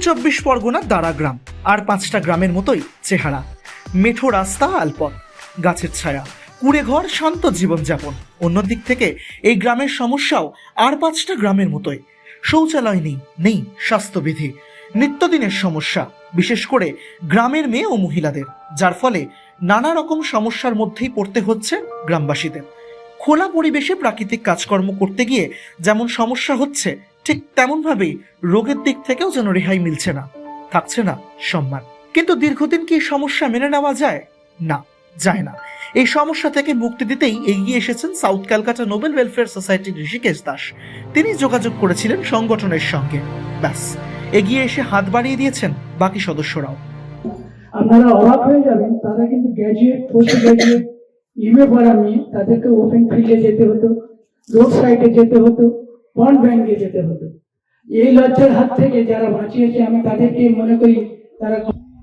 চব্বিশ পরগনার দাঁড়া গ্রাম আর পাঁচটা গ্রামের মতোই চেহারা। মেঠো রাস্তা, আলপথ, গাছের ছায়া, কুড়ে ঘর, শান্ত জীবনযাপন। অন্যদিক থেকে এই গ্রামের সমস্যাও আর পাঁচটা গ্রামের মতোই। শৌচালয় নেই নেই স্বাস্থ্যবিধি। নিত্যদিনের সমস্যা, বিশেষ করে গ্রামের মেয়ে ও মহিলাদের, যার ফলে নানা রকম সমস্যার মধ্যেই পড়তে হচ্ছে গ্রামবাসীদের। খোলা পরিবেশে প্রাকৃতিক কাজকর্ম করতে গিয়ে যেমন সমস্যা হচ্ছে ঠিক তেমনভাবেই রোগের দিক থেকেও যেন রেহাই মিলছে না, থাকছে না সম্মান। কিন্তু দীর্ঘদিন কি সমস্যা মেনে নেওয়া যায়? না যায় না। এই সমস্যা থেকে মুক্তি দিতেই এগিয়ে এসেছেন সাউথ ক্যালকাটা নোবেল ওয়েলফেয়ার সোসাইটির ঋষিকেশ দাস। তিনি যোগাযোগ করেছিলেন সংগঠনের সঙ্গে। ব্যাস, এগিয়ে এসে হাত বাড়িয়ে দিয়েছেন বাকি সদস্যরাও। আপনারা অবাক হয়ে যাবেন, তারা কিন্তু গ্র্যাজুয়েট পোস্ট গ্র্যাজুয়েট ইমএ পড়া নিয়ে তাদেরকে ওপেন ফিল্ডে যেতে হতো রোড সাইডে যেতে হতো। বন্ড ব্যাংকে যেতে হতো এই লজ্জার হাত থেকে যারা বাঁচিয়েছে, আমি তাদেরকে মনে করি, তারা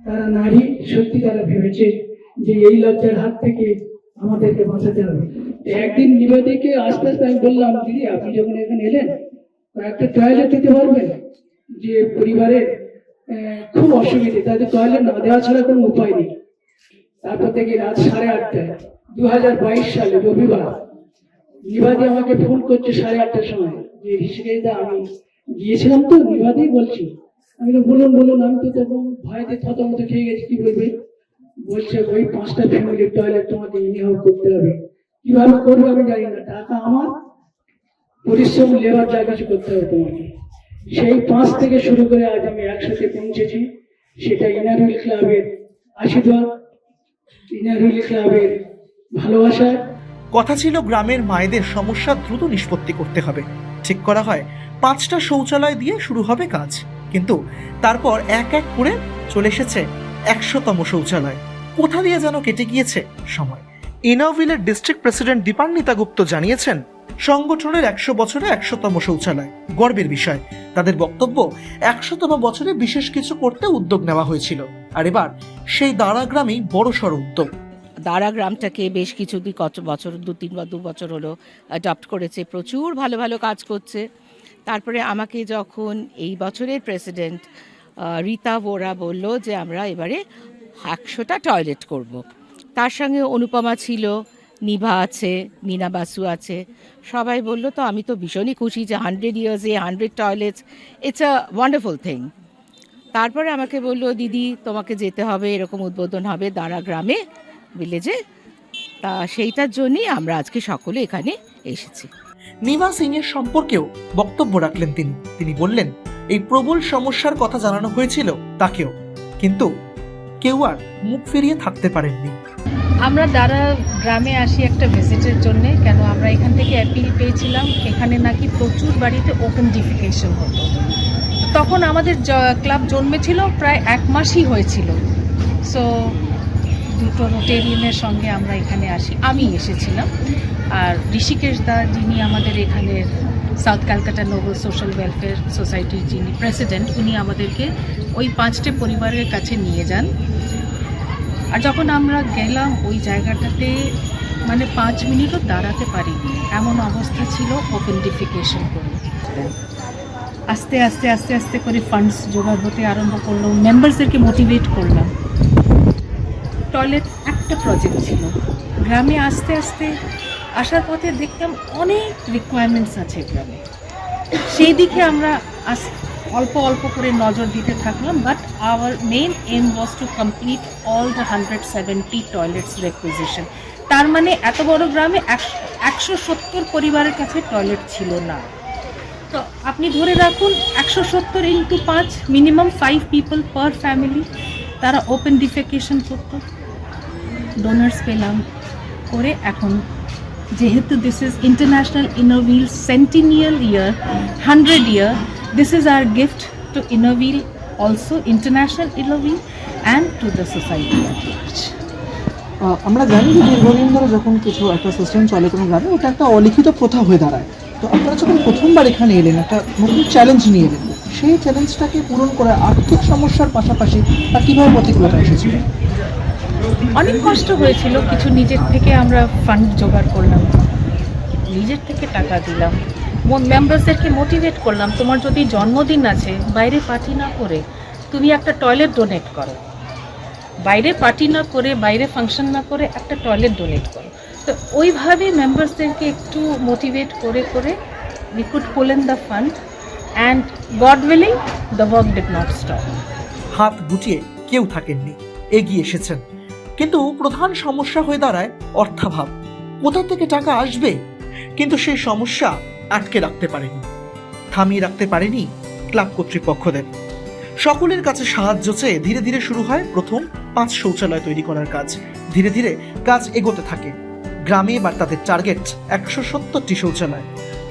তারা নারী, সত্যি তারা ভেবেছে যে এই লজ্জার হাত থেকে আমাদেরকে বাঁচাতে হবে। একদিন নিবেদিকে আস্তে আস্তে আমি বললাম, দিদি, আপনি যখন এখানে এলেন একটা টয়লেট দিতে পারবেন? যে পরিবারের খুব অসুবিধে, তাদের টয়লেট না দেওয়া ছাড়া কোনো উপায় নেই। তারপর থেকে রাত সাড়ে আটটায় দু হাজার বাইশ সালে রবিবার, নিবাদি আমাকে ফোন করছে সাড়ে আটটার সময়। যে আমি গিয়েছিলাম তো নিবাদি বলছি। আমি তো বলুন বলুন, আমি তো তখন ভয়তে থতমত খেয়ে গেছি, কি বলবে? বলছে, ওই পাঁচটা ফ্যামিলির টয়লেট তোমাকে ইনিহাও করতে হবে। কীভাবে আমি জানি না। টাকা আমার, পরিশ্রম লেবার যা কিছু করতে হবে তোমাকে। সেই পাঁচ থেকে শুরু করে আজ আমি একসাথে পৌঁছেছি। সেটা ইনারুল ক্লাবের আশীর্বাদ ইনারুল ক্লাবের ভালোবাসায় কথা ছিল গ্রামের মায়েদের সমস্যা দ্রুত নিষ্পত্তি করতে হবে। ঠিক করা হয়। পাঁচটা শৌচালয় দিয়ে শুরু হবে কাজ। কিন্তু তারপর এক এক করে চলে এসেছে একশোতম শৌচালয়। কোথা দিয়ে যেন কেটে গিয়েছে সময়। ইনোভিলের ডিস্ট্রিক্ট প্রেসিডেন্ট দীপান্বিতা গুপ্ত জানিয়েছেন, সংগঠনের একশো বছরে একশোতম শৌচালয়। গর্বের বিষয়। তাদের বক্তব্য, একশোতম বছরে বিশেষ কিছু করতে উদ্যোগ নেওয়া হয়েছিল। আর এবার সেই দাঁড়া গ্রামেই বড়সড় উদ্যোগ। দাঁড়া গ্রামটাকে বেশ কিছু দিন কত বছর, দু, তিন বা দু বছর হলো অ্যাডপ্ট করেছে, প্রচুর ভালো ভালো কাজ করছে। তারপরে আমাকে যখন এই বছরের প্রেসিডেন্ট রীতা ভোরা বলল যে আমরা এবারে একশোটা টয়লেট করব। তার সঙ্গে অনুপমা ছিল, নিভা আছে, মিনা বাসু আছে। সবাই বলল, তো আমি তো ভীষণই খুশি যে hundred ইয়ার্সে hundred toilets it's a wonderful thing তারপরে আমাকে বলল, দিদি, তোমাকে যেতে হবে, এরকম উদ্বোধন হবে দাঁড়া গ্রামে। ভিলেজে তা সেইটার জন্যই আমরা আজকে সকলে এখানে এসেছি। নিভা সিং এর সম্পর্কেও বক্তব্য রাখলেন তিনি। তিনি বললেন এই প্রবল সমস্যার কথা জানানো হয়েছিল তাকেও। কিন্তু কেউ আর মুখ ফিরিয়ে থাকতে পারেননি। আমরা দ্বারা গ্রামে আসি একটা ভিজিটের জন্য। কেন আমরা এখান থেকে অ্যাপিল পেয়েছিলাম। এখানে নাকি প্রচুর বাড়িতে ওপেন ডিফিকেশন হতো। তখন আমাদের ক্লাব জন্মেছিল প্রায় এক মাসই হয়েছিল। সো দুটো রোটেরিয়ানের সঙ্গে আমরা এখানে আসি। আমি এসেছিলাম। আর ঋষিকেশ দা যিনি আমাদের এখানের South Calcutta Nobel social welfare সোসাইটির যিনি প্রেসিডেন্ট, উনি আমাদেরকে ওই পাঁচটি পরিবারের কাছে নিয়ে যান। আর যখন আমরা গেলাম, ওই জায়গাটাতে মানে পাঁচ মিনিটও দাঁড়াতে পারিনি। এমন অবস্থা ছিল ওপেন করে। আস্তে আস্তে আস্তে আস্তে করে ফান্ডস জোগাড় হতে আরম্ভ করল। মেম্বারসদেরকে মোটিভেট করলাম। টয়লেট একটা প্রজেক্ট ছিল। গ্রামে আস্তে আস্তে আসার পথে দেখতাম অনেক রিকোয়ারমেন্টস আছে গ্রামে। সেই দিকে আমরা অল্প অল্প করে নজর দিতে থাকলাম but our main aim was to complete all the hundred seventy toilets requisition তার মানে এত বড় গ্রামে একশো সত্তর পরিবারের কাছে টয়লেট ছিল না। তো আপনি ধরে রাখুন, একশো সত্তর ইন্টু পাঁচ minimum five people per family তারা ওপেন ডিফেকেশন করতো। ডোনার্স পেলাম করে এখন যেহেতু this is international Inner Wheel centennial year hundred year this is our gift to Inner Wheel also international Inner Wheel and to the society আমরা জানি যে দীর্ঘদিন ধরে যখন কিছু একটা সিস্টেম চলে কোনো গ্রামে ওটা একটা অলিখিত প্রথা হয়ে দাঁড়ায়। তো আপনারা যখন প্রথমবার এখানে এলেন, একটা নতুন চ্যালেঞ্জ নিয়ে এলেন সেই চ্যালেঞ্জটাকে পূরণ করে আর্থিক সমস্যার পাশাপাশি তা কীভাবে প্রতিকূলতা এসেছিল? অনেক কষ্ট হয়েছিল, কিছু নিজের থেকে আমরা ফান্ড জোগাড় করলাম। নিজের থেকে টাকা দিলাম। মেম্বার্সদেরকে মোটিভেট করলাম, তোমার যদি জন্মদিন আছে, বাইরে পার্টি না করে, তুমি একটা টয়লেট ডোনেট করো। বাইরে পার্টি না করে, বাইরে ফাংশন না করে, একটা টয়লেট ডোনেট করো। তো ওইভাবে মেম্বার্সদেরকে একটু মোটিভেট করে করে we could the fund and God willing the work did not stop হাত গুটিয়ে কেউ থাকেননি, এগিয়ে এসেছেন। কিন্তু প্রধান সমস্যা হয়ে দাঁড়ায় অর্থাভাব। কোথা থেকে টাকা আসবে? কিন্তু সেই সমস্যা আটকে রাখতে পারেনি। থামিয়ে রাখতে পারেনি ক্লাব কর্তৃপক্ষদের। সকলের কাছে সাহায্য চেয়ে ধীরে ধীরে শুরু হয় প্রথম পাঁচ শৌচালয় তৈরি করার কাজ। ধীরে ধীরে কাজ এগোতে থাকে। গ্রামে এবার তাদের টার্গেট একশো সত্তরটি শৌচালয়।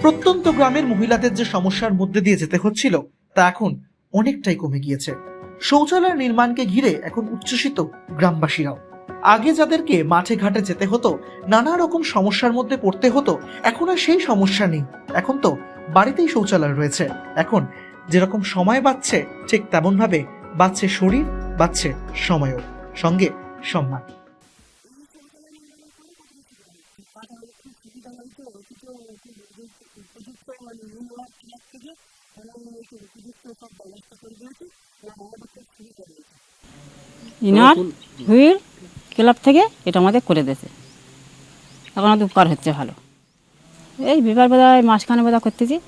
প্রত্যন্ত গ্রামের মহিলাদের যে সমস্যার মধ্যে দিয়ে যেতে হচ্ছিল, তা এখন অনেকটাই কমে গিয়েছে। শৌচালয় নির্মাণকে ঘিরে এখন উচ্ছ্বসিত গ্রামবাসীরাও। আগে যাদেরকে মাঠে ঘাটে যেতে হতো, নানা রকম সমস্যার মধ্যে পড়তে হতো, এখন আর সেই সমস্যা নেই। এখন তো বাড়িতেই শৌচালয় রয়েছে। এখন যেরকম সময় বাড়ছে ঠিক তেমন ভাবে বাড়ছে শরীর বাড়ছে সময়ও। সঙ্গে সম্মান। ইনার হুইল ক্লাব থেকে এটা আমাদের করে দিয়েছে। এখন আমাদের উপকার হচ্ছে ভালো। এই বিবার বোধহয় মাসখানে বোধহয় করতেছি।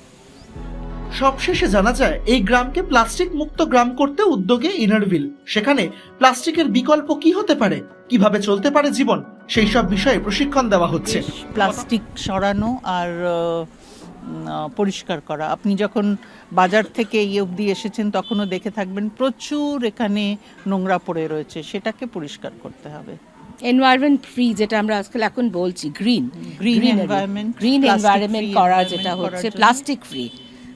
সবশেষে জানা যায় এই গ্রামকে প্লাস্টিক মুক্ত গ্রাম করতে উদ্যোগে ইনারভিল। সেখানে প্লাস্টিকের বিকল্প কি হতে পারে? কীভাবে চলতে পারে জীবন? সেই সব বিষয়ে প্রশিক্ষণ দেওয়া হচ্ছে। প্লাস্টিক সরানো আর আহ, পরিষ্কার করা। আপনি যখন বাজার থেকে এই অবধি এসেছেন তখনও দেখে থাকবেন প্রচুর এখানে নোংরা পড়ে রয়েছে। সেটাকে পরিষ্কার করতে হবে। এনভায়রনমেন্ট ফ্রি যেটা আমরা আজকাল এখন বলছি green Green environment, green environment করা যেটা হচ্ছে প্লাস্টিক ফ্রি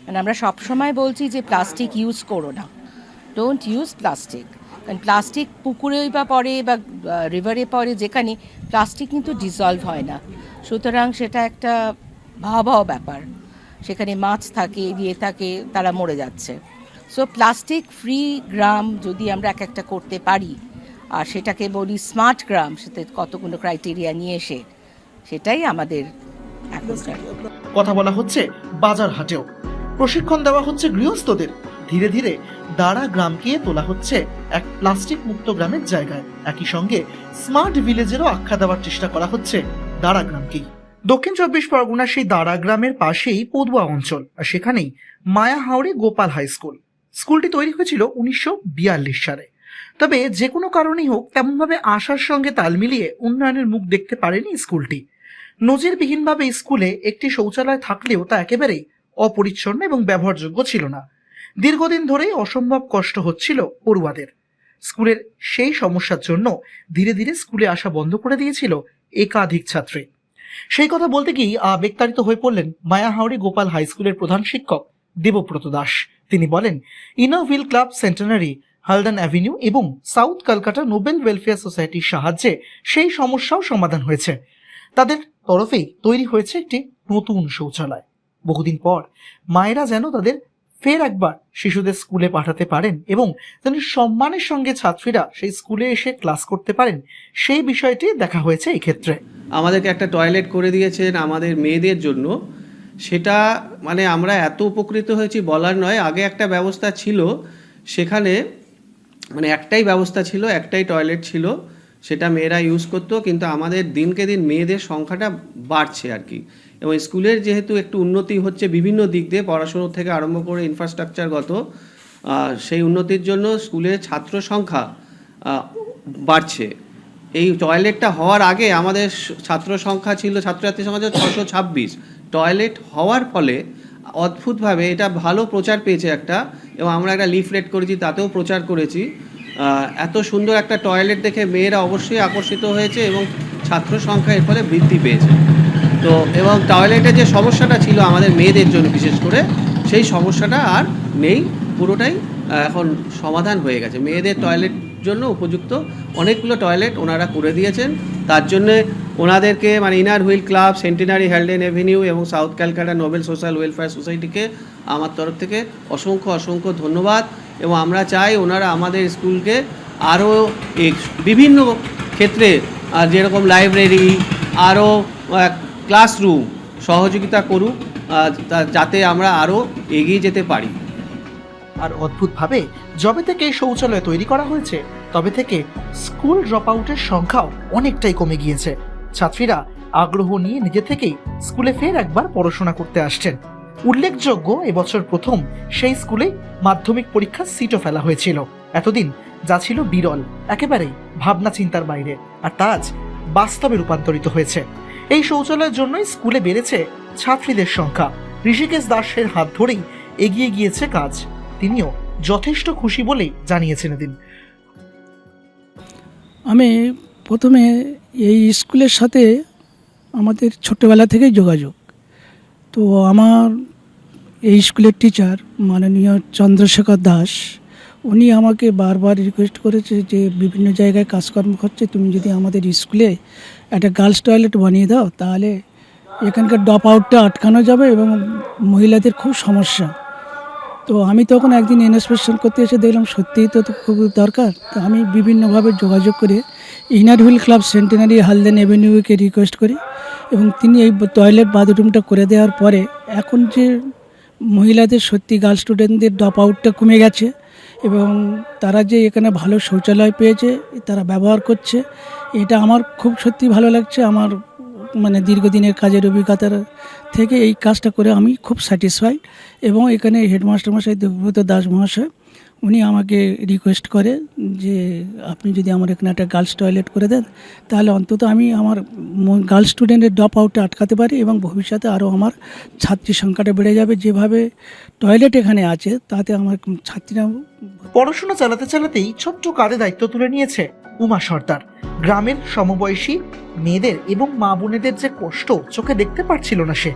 মানে আমরা সব সময় বলছি যে প্লাস্টিক ইউজ করো না। ডোন্ট ইউজ প্লাস্টিক কারণ প্লাস্টিক পুকুরেই বা পড়ে বা রিভারে পড়ে যেখানে প্লাস্টিক কিন্তু ডিজলভ হয় না। সুতরাং সেটা একটা ভয়াবহ ব্যাপার। সেখানে মাছ থাকে ইয়ে থাকে, তারা মরে যাচ্ছে। সো প্লাস্টিক ফ্রি গ্রাম যদি আমরা এক একটা করতে পারি, আর সেটাকে বলি স্মার্ট গ্রাম সেটা কতগুলো ক্রাইটেরিয়া নিয়ে এসে, সেটাই আমাদের কথা বলা হচ্ছে বাজার হাটেও। প্রশিক্ষণ দেওয়া হচ্ছে গৃহস্থদের। ধীরে ধীরে দাঁড়া গ্রামকে তোলা হচ্ছে এক প্লাস্টিক মুক্ত গ্রামের জায়গায়। একই সঙ্গে স্মার্ট ভিলেজেরও আখ্যা দেওয়ার চেষ্টা করা হচ্ছে দাঁড়া গ্রামকেই। দক্ষিণ চব্বিশ পরগনার সেই দাঁড়া গ্রামের পাশেই পদুয়া অঞ্চল, আর সেখানেই মায়া হাওড়ে গোপাল হাই স্কুল। স্কুলটি তৈরি হয়েছিল উনিশশো বিয়াল্লিশ সালে। তবে যে কোনো কারণেই হোক, তেমনভাবে আশার সঙ্গে তাল মিলিয়ে উন্নয়নের মুখ দেখতে পারেনি স্কুলটি। নজিরবিহীনভাবে স্কুলে একটি শৌচালয় থাকলেও তা একেবারেই অপরিচ্ছন্ন এবং ব্যবহারযোগ্য ছিল না। দীর্ঘদিন ধরেই অসম্ভব কষ্ট হচ্ছিল পড়ুয়াদের। স্কুলের সেই সমস্যার জন্য ধীরে ধীরে স্কুলে আসা বন্ধ করে দিয়েছিল একাধিক ছাত্রী। সেই কথা বলতে গিয়ে আবেগতাড়িত হয়ে পড়লেন মায়াহাওড়ি গোপাল হাই স্কুলের প্রধান শিক্ষক দেবব্রত দাস। তিনি বলেন Inner Wheel club centenary, Haldane avenue এবং সাউথ কলকাতা নোবেল ওয়েলফেয়ার সোসাইটির সাহায্যে সেই সমস্যাও সমাধান হয়েছে। তাদের তরফেই তৈরি হয়েছে একটি নতুন শৌচালয়। বহুদিন পর মায়েরা যেন তাদের ফের একবার শিশুদের স্কুলে পাঠাতে পারেন এবং যেন সম্মানের সঙ্গে ছাত্রীরা সেই স্কুলে এসে ক্লাস করতে পারেন, সেই বিষয়টি দেখা হয়েছে এই ক্ষেত্রে আমাদেরকে একটা টয়লেট করে দিয়েছেন আমাদের মেয়েদের জন্য। সেটা মানে আমরা এত উপকৃত হয়েছি বলার নয়, আগে একটা ব্যবস্থা ছিল। সেখানে মানে একটাই ব্যবস্থা ছিল, একটাই টয়লেট ছিল। সেটা মেয়েরা ইউজ করতো, কিন্তু আমাদের দিনকে দিন মেয়েদের সংখ্যাটা বাড়ছে আর কি। এবং স্কুলের যেহেতু একটু উন্নতি হচ্ছে বিভিন্ন দিক দিয়ে, পড়াশুনো থেকে আরম্ভ করে ইনফ্রাস্ট্রাকচারগত সেই উন্নতির জন্য স্কুলের ছাত্র সংখ্যা বাড়ছে। এই টয়লেটটা হওয়ার আগে আমাদের ছাত্র সংখ্যা ছিল, ছাত্রছাত্রী সংখ্যা ছিল ছশো ছাব্বিশ। টয়লেট হওয়ার ফলে অদ্ভুতভাবে এটা ভালো প্রচার পেয়েছে একটা, এবং আমরা একটা লিফলেট করেছি, তাতেও প্রচার করেছি। এত সুন্দর একটা টয়লেট দেখে মেয়েরা অবশ্যই আকর্ষিত হয়েছে এবং ছাত্র সংখ্যা এর ফলে বৃদ্ধি পেয়েছে। তো এবং টয়লেটের যে সমস্যাটা ছিল আমাদের মেয়েদের জন্য বিশেষ করে, সেই সমস্যাটা আর নেই, পুরোটাই এখন সমাধান হয়ে গেছে। মেয়েদের টয়লেট জন্য উপযুক্ত অনেকগুলো টয়লেট ওনারা করে দিয়েছেন। তার জন্যে ওনাদেরকে মানে Inner Wheel club centenary Haldane avenue এবং south Calcutta Nobel social welfare সোসাইটিকে আমার তরফ থেকে অসংখ্য অসংখ্য ধন্যবাদ এবং আমরা চাই ওনারা আমাদের স্কুলকে আরও বিভিন্ন ক্ষেত্রে যেরকম লাইব্রেরি আরও ক্লাসরুম সহযোগিতা করুক যাতে আমরা আরও এগিয়ে যেতে পারি। আর অদ্ভুতভাবে, যবে থেকে শৌচালয় তৈরি করা হয়েছে, তবে থেকে স্কুল ড্রপ আউটের সংখ্যাও অনেকটাই কমে গিয়েছে। ছাত্রীরা আগ্রহ নিয়ে নিজে থেকেই স্কুলে ফের একবার পড়াশোনা করতে আসছেন। উল্লেখযোগ্য এবছর প্রথম সেই স্কুলে মাধ্যমিক পরীক্ষার সিটও ফেলা হয়েছিল। এতদিন যা ছিল বিরল একেবারেই ভাবনা চিন্তার বাইরে, আর তা আজ বাস্তবে রূপান্তরিত হয়েছে। এই শৌচালয়ের জন্যই স্কুলে বেড়েছে ছাত্রীদের সংখ্যা। ঋষিকেশ দাসের হাত ধরেই এগিয়ে গিয়েছে কাজ। তিনিও যথেষ্ট খুশি বলেই জানিয়েছেন এদিন। আমি প্রথমে এই স্কুলের সাথে আমাদের ছোট্টবেলা থেকেই যোগাযোগ। তো আমার এই স্কুলের টিচার মাননীয় চন্দ্রশেখর দাস, উনি আমাকে বারবার রিকোয়েস্ট করেছে যে বিভিন্ন জায়গায় কাজকর্ম করছে, তুমি যদি আমাদের স্কুলে একটা গার্লস টয়লেট বানিয়ে দাও, তাহলে এখানকার ড্রপ আউটটা আটকানো যাবে এবং মহিলাদের খুব সমস্যা। তো আমি তখন একদিন ইন্সপেকশন করতে এসে দেখলাম সত্যিই তো খুব দরকার। তো আমি বিভিন্নভাবে যোগাযোগ করে Inner Wheel club centenary Haldane এভিনিউকে request করি এবং তিনি এই টয়লেট বাথরুমটা করে দেওয়ার পরে এখন যে মহিলাদের সত্যি গার্ল স্টুডেন্টদের ড্রপ আউটটা কমে গেছে এবং তারা যে এখানে ভালো শৌচালয় পেয়েছে, তারা ব্যবহার করছে, এটা আমার খুব সত্যি ভালো লাগছে। আমার মানে দীর্ঘদিনের কাজের অভিজ্ঞতার থেকে এই কাজটা করে আমি খুব স্যাটিসফাইড এবং এখানে হেডমাস্টার মশাই দেবব্রত দাস মহাশয়, উনি আমাকে রিকোয়েস্ট করে যে আপনি যদি আমার এখানে একটা গার্লস টয়লেট করে দেন, তাহলে অন্তত আমি আমার গার্লস স্টুডেন্টের ড্রপ আউটে আটকাতে পারি এবং ভবিষ্যতে আরও আমার ছাত্রী সংখ্যাটা বেড়ে যাবে। যেভাবে টয়লেট এখানে আছে, তাতে আমার ছাত্রীরা পড়াশোনা চালাতে চালাতেই ছোট্ট কাঁধে দায়িত্ব তুলে নিয়েছে। উমা সর্দার। গ্রামের সমবয়সী মেয়েদের এবং মা বোনেদের যে কষ্ট চোখে দেখতে পারছিল না সে।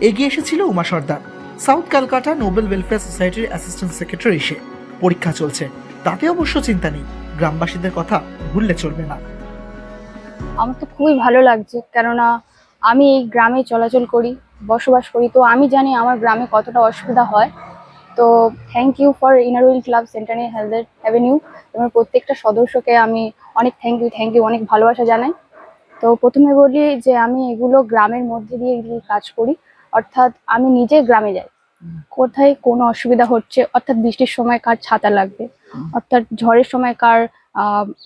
এগিয়ে এসেছিল Uma Sardar. South Calcutta Nobel welfare সোসাইটির অ্যাসিস্ট্যান্ট সেক্রেটারি সে। পরীক্ষা চলছে। তাতে অবশ্য চিন্তা নেই। গ্রামবাসীদের কথা ভুললে চলবে না। আমার তো খুবই ভালো লাগছে। কেননা আমি এই গ্রামে চলাচল করি, বসবাস করি। তো আমি জানি আমার গ্রামে কতটা অসুবিধা হয়। তো thank you for Inner Wheel club centenary হেলথের অ্যাভিনিউ এবং প্রত্যেকটা সদস্যকে আমি অনেক থ্যাংক ইউ থ্যাংক ইউ অনেক ভালোবাসা জানাই। তো প্রথমে বলি যে আমি এগুলো গ্রামের মধ্যে দিয়ে কাজ করি। অর্থাৎ আমি নিজে গ্রামে যাই। কোথায় কোনো অসুবিধা হচ্ছে, অর্থাৎ বৃষ্টির সময় কার ছাতা লাগবে, অর্থাৎ ঝড়ের সময় কার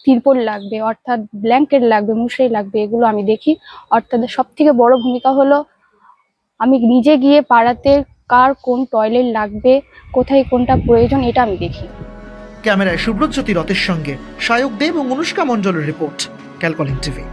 তিরপল লাগবে, অর্থাৎ ব্ল্যাঙ্কেট লাগবে মশারি লাগবে, এগুলো আমি দেখি। অর্থাৎ সব থেকে বড় ভূমিকা হলো, আমি নিজে গিয়ে পাড়াতে কার কোন টয়লেট লাগবে, কোথায় কোনটা প্রয়োজন, এটা আমি দেখি। ক্যামেরায় সুব্রজ্যোতি রথের সঙ্গে সায়ক দেব এবং অনুষ্কা মণ্ডলের রিপোর্ট ক্যালকলিং টিভি